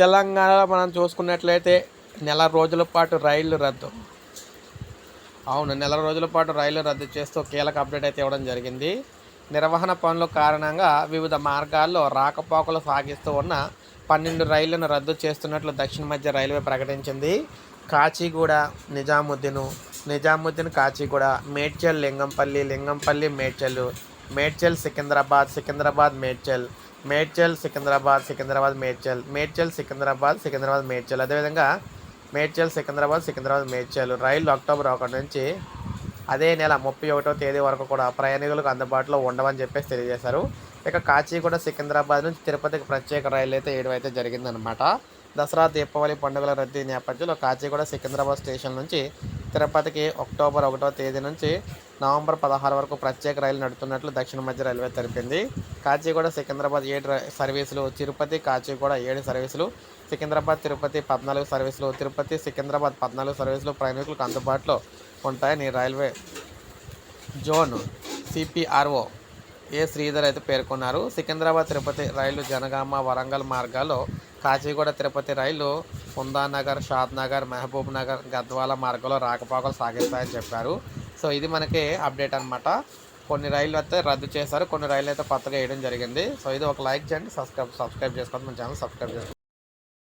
తెలంగాణలో మనం చూసుకున్నట్లయితే నెల రోజుల పాటు రైళ్ళు రద్దు. అవును నెల రోజుల పాటు రైళ్ళు రద్దు చేస్తూ కీలక అప్డేట్ అయితే ఇవ్వడం జరిగింది. నిర్వహణ పనుల కారణంగా వివిధ మార్గాల్లో రాకపోకలు సాగిస్తూ ఉన్న పన్నెండు రైళ్ళను రద్దు చేస్తున్నట్లు దక్షిణ మధ్య రైల్వే ప్రకటించింది. కాచిగూడ నిజాముద్దీను నిజాముద్దీన్ కాచిగూడ మేడ్చల్ లింగంపల్లి లింగంపల్లి మేడ్చల్ మేడ్చల్ సికింద్రాబాద్ సికింద్రాబాద్ మేడ్చల్ మేడ్చల్ సికింద్రాబాద్ సికింద్రాబాద్ మేడ్చల్. మేడ్చల్ సికింద్రాబాద్ సికింద్రాబాద్ మేడ్చల్. అదేవిధంగా మేడ్చల్ సికింద్రాబాద్ సికింద్రాబాద్ మేడ్చల్. రైలు అక్టోబర్ ఒకటి నుంచి అదే నెల ముప్పై ఒకటో తేదీ వరకు కూడా ప్రయాణికులకు అందుబాటులో ఉండవని చెప్పేసి తెలియజేశారు. ఇక కాచిగూడ సికింద్రాబాద్ నుంచి తిరుపతికి ప్రత్యేక రైలు అయితే ఏడవైతే అయితే జరిగిందనమాట. దసరా దీపావళి పండుగల రద్దీ నేపథ్యంలో కాచిగూడ సికింద్రాబాద్ స్టేషన్ నుంచి తిరుపతికి అక్టోబర్ ఒకటో తేదీ నుంచి నవంబర్ పదహారు వరకు ప్రత్యేక రైలు నడుపుతున్నట్లు దక్షిణ మధ్య రైల్వే తెలిపింది. కాచిగూడ సికింద్రాబాద్ ఏడు సర్వీసులు తిరుపతి కాచిగూడ ఏడు సర్వీసులు సికింద్రాబాద్ తిరుపతి పద్నాలుగు సర్వీసులు తిరుపతి సికింద్రాబాద్ పద్నాలుగు సర్వీసులు ప్రయాణికులకు అందుబాటులో ఉంటాయని railway zone CPRO A Sridhar అయితే పేర్కొన్నారు. సికింద్రాబాద్ తిరుపతి రైలు జనగామ వరంగల్ మార్గాల్లో కాచిగూడ తిరుపతి రైలు ఉందానగర్ షాద్ నగర్ మహబూబ్ నగర్ గద్వాల మార్గంలో రాకపోకలు సాగిస్తాయని చెప్పారు. సో ఇది మనకి అప్డేట్ అనమాట కొన్ని రైళ్ళు అయితే రద్దు చేశారు కొన్ని రైళ్ళు అయితే కొత్తగా వేయడం జరిగింది. సో ఇది ఒక లైక్ చేయండి సబ్స్క్రైబ్ సబ్స్క్రైబ్ చేసుకోండి మన ఛానల్ సబ్స్క్రైబ్ చేసుకోండి.